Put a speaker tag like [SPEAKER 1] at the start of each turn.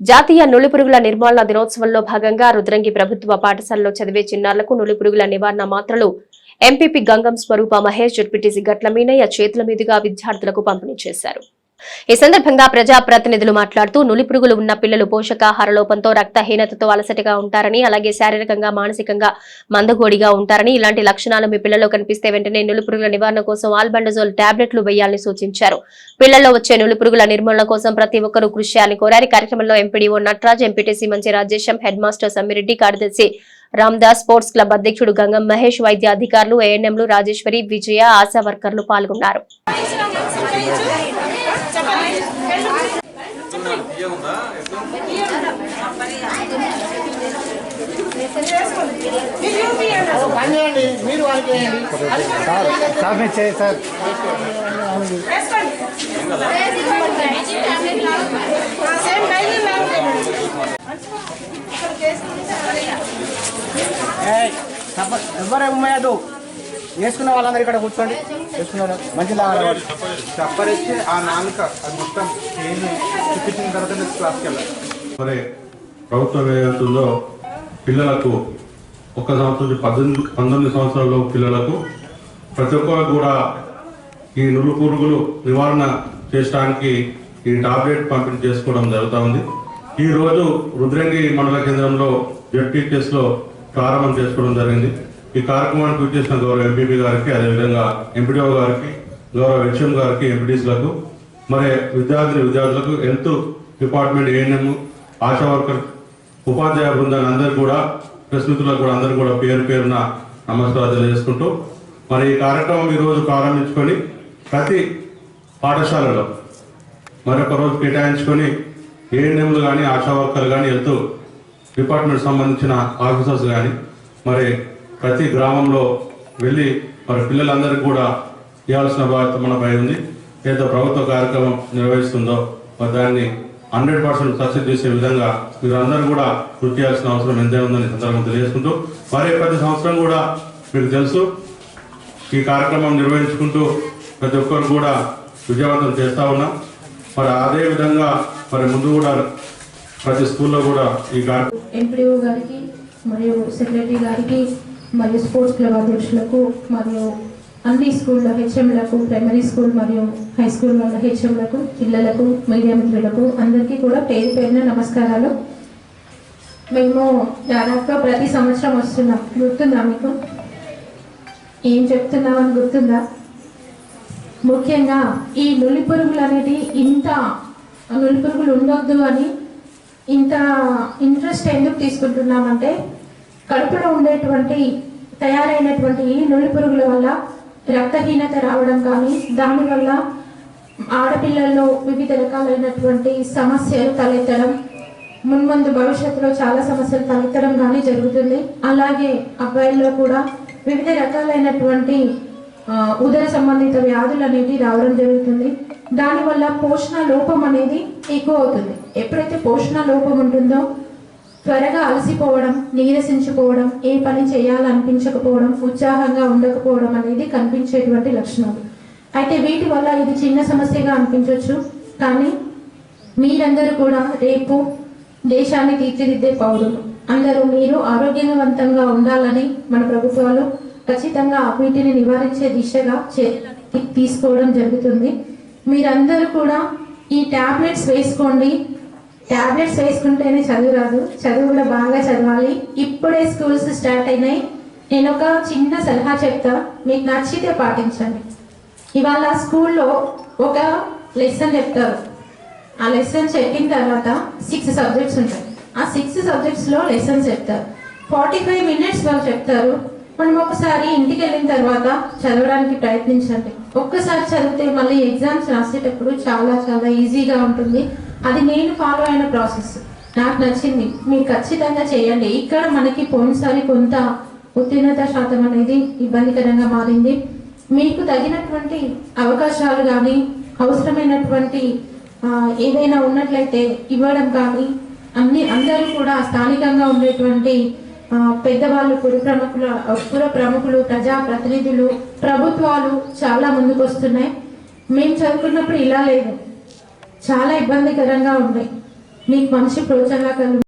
[SPEAKER 1] జాతీయ నులిపురుగుల నిర్మూలన దినోత్సవంలో భాగంగా రుద్రంగి ప్రభుత్వ పాఠశాలలో చదివే చిన్నారులకు నులిపురుగుల నివారణ మాత్రలు ఎంపీపీ గంగం స్వరూప మహేష్ జడ్పీటీసీ గట్ల మీనయ్య చేతుల మీదుగా విద్యార్థులకు పంపిణీ చేశారు. ఈ సందర్భంగా ప్రజాప్రతినిధులు మాట్లాడుతూ నులిపురుగులు ఉన్న పిల్లలు పోషకాహార లోపంతో రక్తహీనతతో అలసటగా ఉంటారని అలాగే శారీరకంగా మానసికంగా మందగోడిగా ఉంటారని ఇలాంటి లక్షణాలు మీ పిల్లల్లో కనిపిస్తే వెంటనే నులిపురుగుల నివారణ కోసం ఆల్బండజోల్ టాబ్లెట్లు వేయాలని సూచించారు. పిల్లల్లో వచ్చే నులిపురుగుల నిర్మూలన కోసం ప్రతి ఒక్కరూ కృషి చేయాలని కోరారు. కార్యక్రమంలో ఎంపీడీఓ నటరాజ్ ఎంపీటీసీ మంచి రాజేశం హెడ్ మాస్టర్ సమ్మిరెడ్డి కార్యదర్శి రామ్దాస్ స్పోర్ట్స్ క్లబ్ అధ్యక్షుడు గంగం మహేష్ వైద్య అధికారులు ఏఎన్ఎంలు రాజేశ్వరి విజయ ఆశా వర్కర్లు పాల్గొన్నారు.
[SPEAKER 2] పని చేయండి మీరు వాళ్ళకి
[SPEAKER 3] సార్ సార్ మీరు సార్.
[SPEAKER 2] ఉమ్మయ్యదు వేసుకున్న వాళ్ళందరూ ఇక్కడ కూర్చోండి. వేసుకున్నారు మంచి లాగాలి
[SPEAKER 4] చప్పరిచ్చి ఆ నాలుక అది మొత్తం చేయి చూపించిన తర్వాత నెక్స్ట్ క్లాస్కి వెళ్ళాలి.
[SPEAKER 5] మరి ప్రభుత్వం ఏదైతుందో పిల్లలకు ఒక సంవత్సరం నుంచి పద్దెనిమిది పంతొమ్మిది సంవత్సరాల పిల్లలకు ప్రతి ఒక్కరు కూడా ఈ నులు పురుగులు నివారణ చేయడానికి ఈ టాబ్లెట్ పంపిణీ చేసుకోవడం జరుగుతూ ఉంది. ఈ రోజు రుద్రంగి మండల కేంద్రంలో జెడ్పీటీఎస్లో ప్రారంభం చేసుకోవడం జరిగింది. ఈ కార్యక్రమానికి వచ్చేసిన గౌరవ ఎంపీపీ గారికి అదేవిధంగా ఎంపీడీఓ గారికి గౌరవ హెచ్ఎం గారికి ఎంపీడీసీలకు మరి విద్యార్థిని విద్యార్థులకు health department ANM ASHA worker ఉపాధ్యాయ బృందాన్ని అందరూ కూడా ప్రశ్నితులకు కూడా అందరూ కూడా పేరు పేరున నమస్కారాలు తెలియజేసుకుంటూ మరి ఈ కార్యక్రమం ఈరోజు ప్రారంభించుకొని ప్రతి పాఠశాలలో మరొక రోజు కేటాయించుకొని ఏఎన్ఎంలు కానీ ఆశా వర్కర్లు కానీ హెల్త్ డిపార్ట్మెంట్ సంబంధించిన ఆఫీసర్స్ కానీ మరి ప్రతి గ్రామంలో వెళ్ళి మరి పిల్లలందరికీ కూడా ఇవ్వాల్సిన బాధ్యత మనపై ఉంది. ఏదో ప్రభుత్వ కార్యక్రమం నిర్వహిస్తుందో మరి దాన్ని హండ్రెడ్ పర్సెంట్ సక్సెస్ చేసే విధంగా మీరందరూ కూడా కృషి చేయాల్సిన అవసరం ఎంతే ఉందని సందర్భంగా తెలియజేసుకుంటూ మరి ప్రతి సంవత్సరం కూడా మీకు తెలుసు ఈ కార్యక్రమం నిర్వహించుకుంటూ ప్రతి ఒక్కరు కూడా విజయవంతం చేస్తూ ఉన్నాం. మరి అదే విధంగా మరి ముందు కూడా ప్రతి స్కూల్లో కూడా ఈ కార్యక్రమం
[SPEAKER 6] గారికి మరియు సెక్రటరీ గారికి మరియు స్పోర్ట్స్ క్లబ్ అధ్యక్షులకు మరియు అన్ని స్కూళ్ళ హెచ్ఎంలకు ప్రైమరీ స్కూల్ మరియు హై స్కూల్ వాళ్ళ హెచ్ఎంలకు పిల్లలకు మీడియా మిత్రులకు అందరికీ కూడా పేరు పేరున నమస్కారాలు. మేము దాదాపుగా ప్రతి సంవత్సరం వస్తున్నాం గుర్తుందా మీకు? ఏం చెప్తున్నామని గుర్తుందా? ముఖ్యంగా ఈ నులి పురుగులు అనేది ఇంత నులి పురుగులు ఉండొద్దు అని ఇంత ఇంట్రెస్ట్ ఎందుకు తీసుకుంటున్నామంటే కడుపులో ఉండేటువంటి తయారైనటువంటి నులి పురుగుల వల్ల రక్తహీనత రావడం కానీ దానివల్ల ఆడపిల్లల్లో వివిధ రకాలైనటువంటి సమస్యలు తలెత్తడం మున్ముందు భవిష్యత్తులో చాలా సమస్యలు తలెత్తడం కానీ జరుగుతుంది. అలాగే అబ్బాయిల్లో కూడా వివిధ రకాలైనటువంటి ఉదర సంబంధిత వ్యాధులు అనేవి రావడం జరుగుతుంది. దానివల్ల పోషణ లోపం అనేది ఎక్కువ అవుతుంది. ఎప్పుడైతే పోషణ లోపం ఉంటుందో త్వరగా అలసిపోవడం నీరసించుకోవడం ఏ పని చేయాలనిపించకపోవడం ఉత్సాహంగా ఉండకపోవడం అనేది కనిపించేటువంటి లక్షణాలు అయితే వీటి వల్ల ఇది చిన్న సమస్యగా అనిపించవచ్చు కానీ మీరందరూ కూడా రేపు దేశాన్ని తీర్చిదిద్దే పౌరులు. అందరూ మీరు ఆరోగ్యవంతంగా ఉండాలని మన ప్రభుత్వాలు ఖచ్చితంగా వీటిని నివారించే దిశగా తీసుకోవడం జరుగుతుంది. మీరందరూ కూడా ఈ టాబ్లెట్స్ వేసుకోండి టాబ్లెట్స్ వేసుకుంటేనే చదువు రాదు. చదువు కూడా బాగా చదవాలి. ఇప్పుడే స్కూల్స్ స్టార్ట్ అయినాయి. నేను ఒక చిన్న సలహా చెప్తా. మీకు నచ్చితే పాటించండి. ఇవాళ స్కూల్లో ఒక లెసన్ చెప్తారు. ఆ లెసన్ చెప్పిన తర్వాత సిక్స్ సబ్జెక్ట్స్ ఉంటాయి. ఆ సిక్స్ సబ్జెక్ట్స్లో లెసన్స్ చెప్తారు. ఫార్టీ ఫైవ్ మినిట్స్ వాళ్ళు చెప్తారు. మనం ఒకసారి ఇంటికి వెళ్ళిన తర్వాత చదవడానికి ప్రయత్నించండి. ఒక్కసారి చదివితే మళ్ళీ ఎగ్జామ్స్ రాసేటప్పుడు చాలా చాలా ఈజీగా ఉంటుంది. అది నేను ఫాలో అయిన ప్రాసెస్ నాకు నచ్చింది. మీరు ఖచ్చితంగా చేయండి. ఇక్కడ మనకి పోయినసారి కొంత ఉత్తీర్ణత శాతం అనేది ఇబ్బందికరంగా మారింది. మీకు తగినటువంటి అవకాశాలు కానీ అవసరమైనటువంటి ఏదైనా ఉన్నట్లయితే ఇవ్వడం కానీ అన్ని అందరూ కూడా స్థానికంగా ఉండేటువంటి పెద్దవాళ్ళు పుర ప్రముఖుల పుర ప్రముఖులు ప్రజా ప్రతినిధులు ప్రభుత్వాలు చాలా ముందుకు వస్తున్నాయి మేము చదువుకున్నప్పుడు ఇలా లేదు. చాలా ఇబ్బందికరంగా ఉన్నాయి మీకు మంచి ప్రోత్సాహకాలు